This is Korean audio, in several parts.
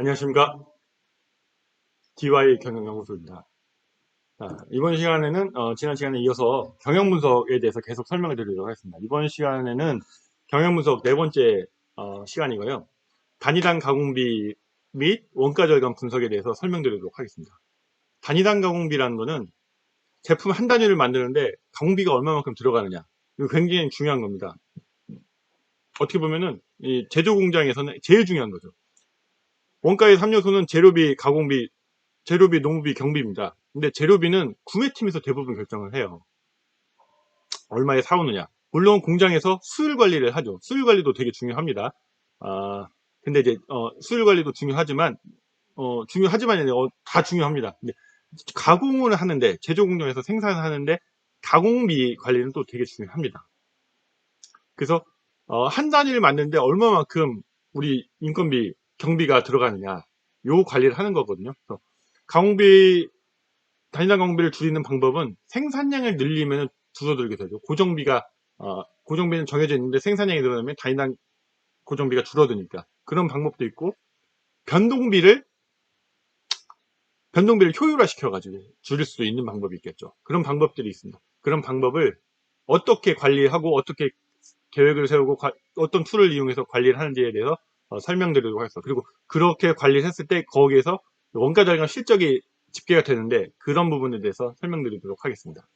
안녕하십니까. DY 경영연구소입니다. 자, 이번 시간에는 어, 지난 시간에 이어서 경영분석에 대해서 계속 설명을 드리도록 하겠습니다. 이번 시간에는 경영분석 네 번째 어, 시간이고요. 단위당 가공비 및 원가 절감 분석에 대해서 설명드리도록 하겠습니다. 단위당 가공비라는 것은 제품 한 단위를 만드는데 가공비가 얼마만큼 들어가느냐 이거 굉장히 중요한 겁니다. 어떻게 보면은 이 제조 공장에서는 제일 중요한 거죠. 원가의 3요소는 재료비, 가공비, 재료비, 농부비, 경비입니다. 근데 재료비는 구매팀에서 대부분 결정을 해요. 얼마에 사오느냐. 물론 공장에서 수율 관리를 하죠. 수율 관리도 되게 중요합니다. 아, 근데 이제 어, 수율 관리도 중요하지만 어, 중요하지만 어, 다 중요합니다. 근데 가공을 하는데 제조 공장에서 생산하는데 가공비 관리는 또 되게 중요합니다. 그래서 어, 한 단위를 만드는데 얼마만큼 우리 인건비 경비가 들어가느냐 요 관리를 하는 거거든요. 그래서 가공비 단위당 가공비를 줄이는 방법은 생산량을 늘리면 줄어들게 되죠. 고정비가 어, 고정비는 정해져 있는데 생산량이 늘어나면 단위당 고정비가 줄어드니까 그런 방법도 있고 변동비를 변동비를 효율화 시켜가지고 줄일 수도 있는 방법이 있겠죠. 그런 방법들이 있습니다. 그런 방법을 어떻게 관리하고 어떻게 계획을 세우고 과- 어떤 툴을 이용해서 관리를 하는지에 대해서 어, 설명드리도록 하겠습니다. 그리고 그렇게 관리를 했을 때 거기에서 원가 절감 실적이 집계가 되는데 그런 부분에 대해서 설명드리도록 하겠습니다.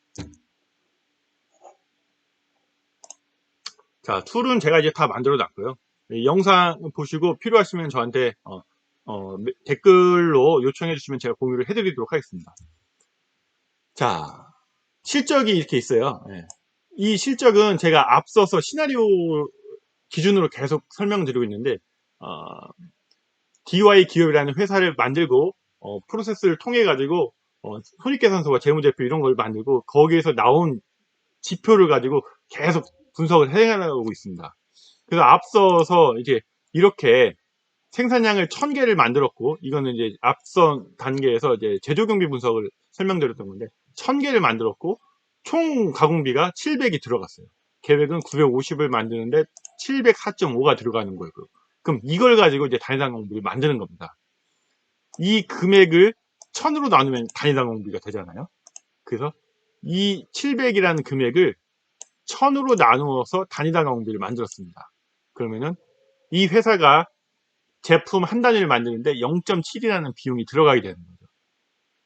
자, 툴은 제가 이제 다 만들어 놨고요. 이 영상 보시고 필요하시면 저한테 어, 어, 메- 댓글로 요청해 주시면 제가 공유를 해드리도록 하겠습니다. 자, 실적이 이렇게 있어요. 예. 이 실적은 제가 앞서서 시나리오 기준으로 계속 설명드리고 있는데 어, DY 기업이라는 회사를 만들고 어, 프로세스를 통해 가지고 어, 손익계산서와 재무제표 이런 걸 만들고 거기에서 나온 지표를 가지고 계속 분석을 해나가고 있습니다. 그래서 앞서서 이제 이렇게 생산량을 1000개를 만들었고 이거는 이제 앞선 단계에서 이제 제조 경비 분석을 설명드렸던 건데 1000개를 만들었고 총 가공비가 700이 들어갔어요. 계획은 950을 만드는데 704.5가 들어가는 거예요. 그럼 이걸 가지고 이제 단위당 공비를 만드는 겁니다. 이 금액을 1000으로 나누면 단위당 공비가 되잖아요. 그래서 이 700이라는 금액을 1000으로 나누어서 단위당 공비를 만들었습니다. 그러면은 이 회사가 제품 한 단위를 만드는데 0.7이라는 비용이 들어가게 되는 거죠.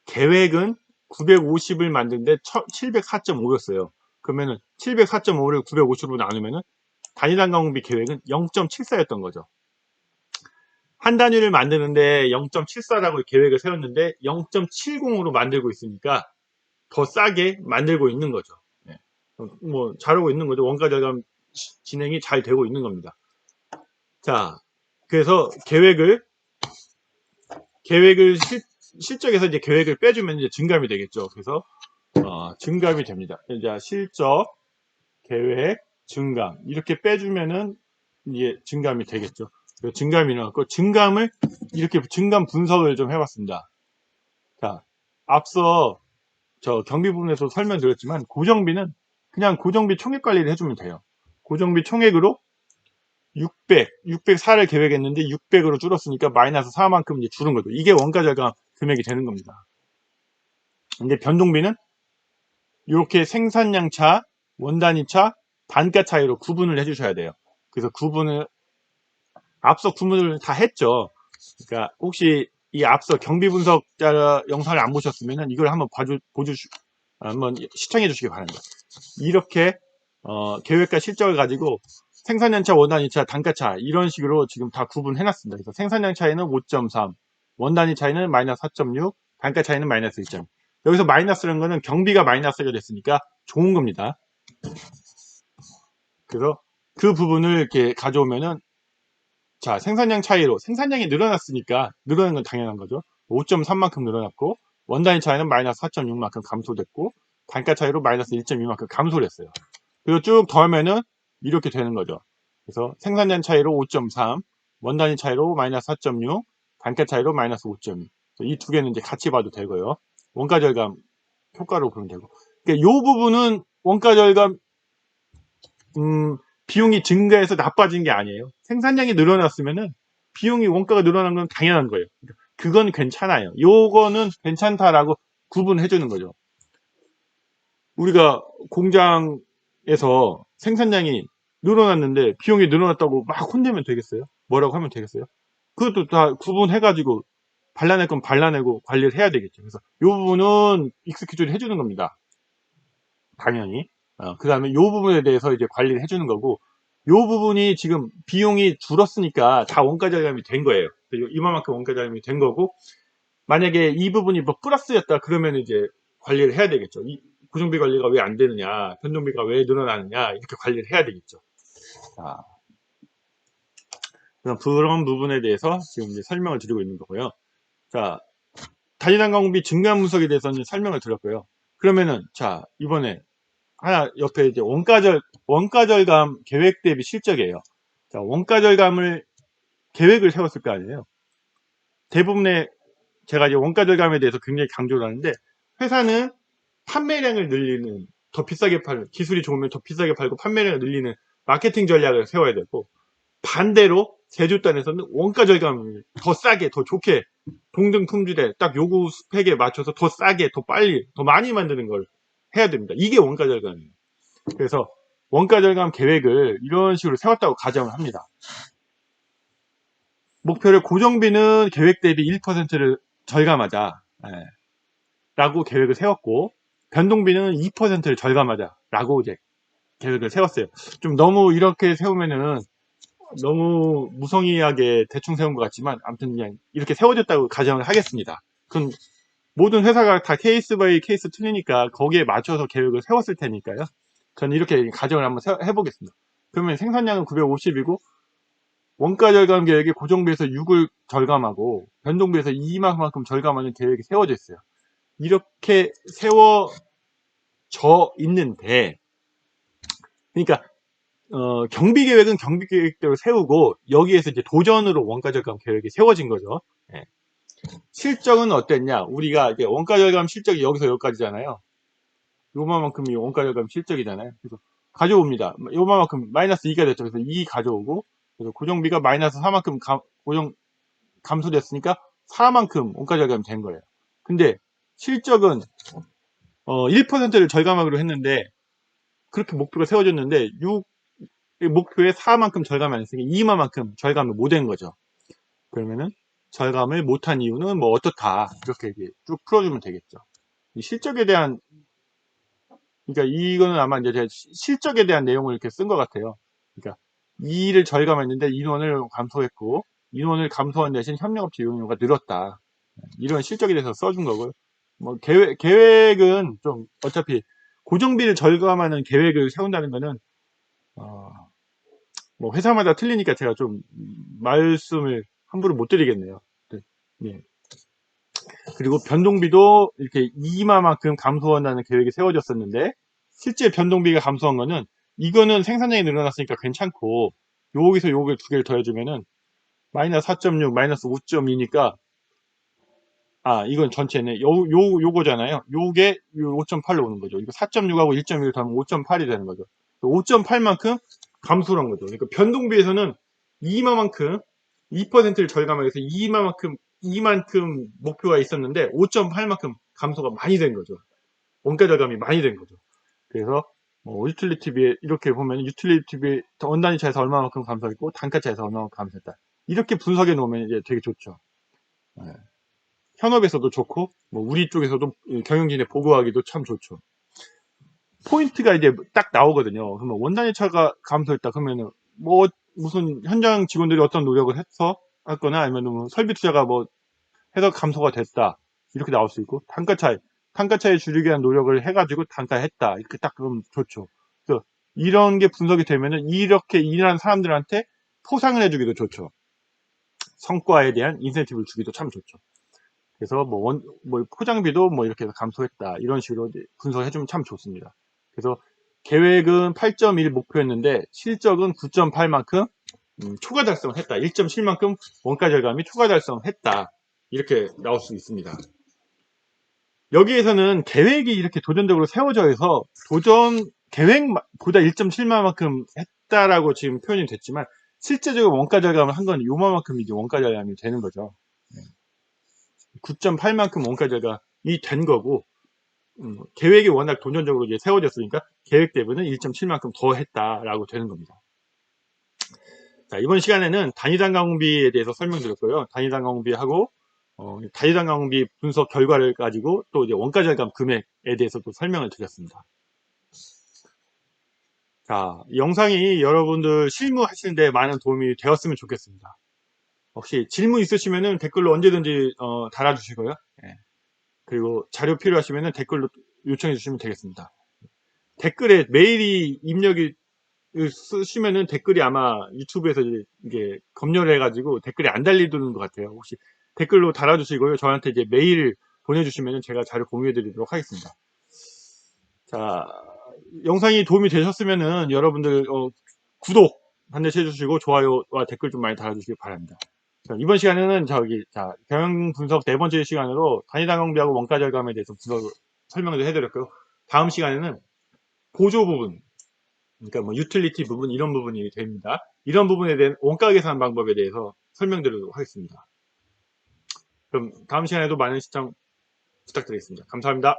계획은 950을 만드는데 704.5였어요. 그러면은 704.5를 950으로 나누면은 단위당 가공비 계획은 0.74였던 거죠. 한 단위를 만드는데 0.74라고 계획을 세웠는데 0.70으로 만들고 있으니까 더 싸게 만들고 있는 거죠. 네. 어, 뭐 잘하고 있는 거죠. 원가 절감 시- 진행이 잘 되고 있는 겁니다. 자, 그래서 계획을 계획을 실, 실적에서 이제 계획을 빼주면 이제 증감이 되겠죠. 그래서 어, 증감이 됩니다. 이제 실적, 계획, 증감 이렇게 빼주면은 이제 증감이 되겠죠. 증감이 나왔고 증감을 이렇게 증감 분석을 좀 해봤습니다. 자, 앞서 저 경비 부분에서 설명드렸지만 고정비는 그냥 고정비 총액 관리를 해주면 돼요. 고정비 총액으로 600, 604를 계획했는데 600으로 줄었으니까 마이너스 4만큼 이제 줄은 거죠. 이게 원가 절감 금액이 되는 겁니다. 근데 변동비는 이렇게 생산량 차, 원단위 차, 단가 차이로 구분을 해주셔야 돼요. 그래서 구분을 앞서 구분을 다 했죠. 그러니까 혹시 이 앞서 경비 분석자 영상을 안 보셨으면 이걸 한번 봐주, 보주, 한번 시청해 주시기 바랍니다. 이렇게 어, 계획과 실적을 가지고 생산량차, 원단위차, 단가차 이런 식으로 지금 다 구분해 놨습니다. 그래서 생산량 차이는 5.3, 원단위 차이는 마이너스 4.6, 단가 차이는 마이너스 1점. 여기서 마이너스라는 거는 경비가 마이너스가 됐으니까 좋은 겁니다. 그래서 그 부분을 이렇게 가져오면은 자 생산량 차이로 생산량이 늘어났으니까 늘어난 건 당연한 거죠. 5.3만큼 늘어났고 원단위 차이는 마이너스 4.6만큼 감소됐고 단가 차이로 마이너스 1.2만큼 감소를 했어요. 그리고 쭉 더하면은 이렇게 되는 거죠. 그래서 생산량 차이로 5.3, 원단위 차이로 마이너스 4.6, 단가 차이로 마이너스 5.2. 이 두 개는 이제 같이 봐도 되고요. 원가 절감 효과로 보면 되고. 그러니까 이 부분은 원가 절감 음, 비용이 증가해서 나빠진 게 아니에요. 생산량이 늘어났으면은 비용이 원가가 늘어나는 건 당연한 거예요. 그건 괜찮아요. 요거는 괜찮다라고 구분해 주는 거죠. 우리가 공장에서 생산량이 늘어났는데 비용이 늘어났다고 막 혼내면 되겠어요? 뭐라고 하면 되겠어요? 그것도 다 구분해가지고 발라낼 건 발라내고 관리를 해야 되겠죠. 그래서 이 부분은 익스큐즈를 해주는 겁니다. 당연히. 그 다음에 이 부분에 대해서 이제 관리를 해주는 거고, 이 부분이 지금 비용이 줄었으니까 다 원가 절감이 된 거예요. 이만큼 원가 절감이 된 거고, 만약에 이 부분이 뭐 플러스였다 그러면 이제 관리를 해야 되겠죠. 이 고정비 관리가 왜 안 되느냐, 변동비가 왜 늘어나느냐 이렇게 관리를 해야 되겠죠. 자, 그럼 그런 부분에 대해서 지금 이제 설명을 드리고 있는 거고요. 자, 단위당 가공비 증감 분석에 대해서는 설명을 드렸고요. 그러면은 자 이번에 하나 옆에 이제 원가절 원가절감 계획 대비 실적이에요. 자, 원가절감을 계획을 세웠을 거 아니에요. 대부분의 제가 이제 원가절감에 대해서 굉장히 강조를 하는데 회사는 판매량을 늘리는 더 비싸게 팔는 기술이 좋으면 더 비싸게 팔고 판매량을 늘리는 마케팅 전략을 세워야 되고 반대로 제조단에서는 원가 절감을 더 싸게 더 좋게 동등 품질에 딱 요구 스펙에 맞춰서 더 싸게 더 빨리 더 많이 만드는 걸 해야 됩니다. 이게 원가 절감이에요. 그래서 원가 절감 계획을 이런 식으로 세웠다고 가정을 합니다. 목표를 고정비는 계획 대비 1%를 절감하자 예, 라고 계획을 세웠고 변동비는 2%를 절감하자 라고 이제 계획을 세웠어요. 좀 너무 이렇게 세우면은 너무 무성의하게 대충 세운 것 같지만 아무튼 그냥 이렇게 세워졌다고 가정을 하겠습니다. 그건 모든 회사가 다 케이스 바이 케이스 틀리니까 거기에 맞춰서 계획을 세웠을 테니까요. 저는 이렇게 가정을 한번 세- 해보겠습니다. 그러면 생산량은 950이고 원가 절감 계획이 고정비에서 6을 절감하고 변동비에서 2만큼 절감하는 계획이 세워져 있어요. 이렇게 세워져 있는데 그러니까 어, 경비 계획은 경비 계획대로 세우고 여기에서 이제 도전으로 원가 절감 계획이 세워진 거죠. 예. 실적은 어땠냐? 우리가 이제 원가 절감 실적이 여기서 여기까지잖아요. 요만큼이 원가 절감 실적이잖아요. 그래서 가져옵니다. 요만큼 마이너스 2가 됐죠. 그래서 2 가져오고 그래서 고정비가 마이너스 4만큼 감, 고정 감소됐으니까 4만큼 원가 절감이 된 거예요. 근데 실적은 어, 1%를 절감하기로 했는데 그렇게 목표가 세워졌는데 6 목표에 4만큼 절감이 안 했으니까 2만큼 절감을 못 한 거죠. 그러면은 절감을 못한 이유는 뭐 어떻다 이렇게 쭉 풀어주면 되겠죠. 이 실적에 대한 그러니까 이거는 아마 이제 실적에 대한 내용을 이렇게 쓴 것 같아요. 그러니까 이를 절감했는데 인원을 감소했고 인원을 감소한 대신 협력업체 이용료가 늘었다. 이런 실적에 대해서 써준 거고요. 뭐 계획 계획은 좀 어차피 고정비를 절감하는 계획을 세운다는 거는 어, 뭐 회사마다 틀리니까 제가 좀 말씀을 함부로 못 드리겠네요. 네. 예. 그리고 변동비도 이렇게 이마만큼 감소한다는 계획이 세워졌었는데 실제 변동비가 감소한 거는 이거는 생산량이 늘어났으니까 괜찮고 여기서 요걸 두 개를 더해주면은 마이너스 4.6, 마이너스 5.2니까 아 이건 전체네 요, 요, 요거잖아요 요게 5.8로 오는 거죠 이거 4.6하고 1.1을 더하면 5.8이 되는 거죠 5.8만큼 감소를 한 거죠 그러니까 변동비에서는 이마만큼 2%를 절감하기 위해서 이만큼 이만큼 목표가 있었는데 5.8만큼 감소가 많이 된 거죠. 원가 절감이 많이 된 거죠. 그래서 뭐 유틸리티 비에 이렇게 보면 유틸리티비 원단위 차에서 얼마만큼 감소했고 단가 차에서 얼마만큼 감소했다. 이렇게 분석해 놓으면 이제 되게 좋죠. 예. 현업에서도 좋고 뭐 우리 쪽에서도 경영진에 보고하기도 참 좋죠. 포인트가 이제 딱 나오거든요. 그러면 원단위 차가 감소했다 그러면은 뭐 무슨 현장 직원들이 어떤 노력을 해서 했거나 아니면 뭐 설비 투자가 뭐 해서 감소가 됐다 이렇게 나올 수 있고 단가 차이 단가 차이 줄이기 위한 노력을 해가지고 단가 했다 이렇게 딱 그러면 좋죠. 그래서 이런 게 분석이 되면은 이렇게 일하는 사람들한테 포상을 해주기도 좋죠. 성과에 대한 인센티브를 주기도 참 좋죠. 그래서 뭐, 원, 뭐 포장비도 뭐 이렇게 감소했다 이런 식으로 분석해주면 참 좋습니다. 그래서 계획은 8.1 목표였는데 실적은 9.8만큼 음, 초과 달성을 했다. 1.7만큼 원가 절감이 초과 달성했다. 이렇게 나올 수 있습니다. 여기에서는 계획이 이렇게 도전적으로 세워져 있어 도전 계획보다 1.7만큼 했다라고 지금 표현이 됐지만 실제적으로 원가 절감을 한 건 요만큼이 이제 원가 절감이 되는 거죠. 9.8만큼 원가 절감이 된 거고 음, 계획이 워낙 돈전적으로 이제 세워졌으니까 계획 대비는 1.7만큼 더 했다라고 되는 겁니다. 자, 이번 시간에는 단위당 가공비에 대해서 설명드렸고요. 단위당 가공비하고 어, 단위당 가공비 분석 결과를 가지고 또 이제 원가 절감 금액에 대해서 또 설명을 드렸습니다. 자, 영상이 여러분들 실무하시는데 많은 도움이 되었으면 좋겠습니다. 혹시 질문 있으시면 댓글로 언제든지 어, 달아주시고요. 예. 그리고 자료 필요하시면 댓글로 요청해 주시면 되겠습니다. 댓글에 메일이 입력이 쓰시면은 댓글이 아마 유튜브에서 이게 검열을 해가지고 댓글이 안 달리는 것 같아요. 혹시 댓글로 달아주시고요. 저한테 이제 메일 보내주시면 제가 자료 공유해 드리도록 하겠습니다. 자, 영상이 도움이 되셨으면은 여러분들 어, 구독 반드시 해주시고 좋아요와 댓글 좀 많이 달아주시기 바랍니다. 자, 이번 시간에는 저기 자 경영 분석 네 번째 시간으로 단위당공비하고 원가 절감에 대해서 분석 설명을 해드렸고요. 다음 시간에는 보조 부분, 그러니까 뭐 유틸리티 부분 이런 부분이 됩니다. 이런 부분에 대한 원가 계산 방법에 대해서 설명드리도록 하겠습니다. 그럼 다음 시간에도 많은 시청 부탁드리겠습니다. 감사합니다.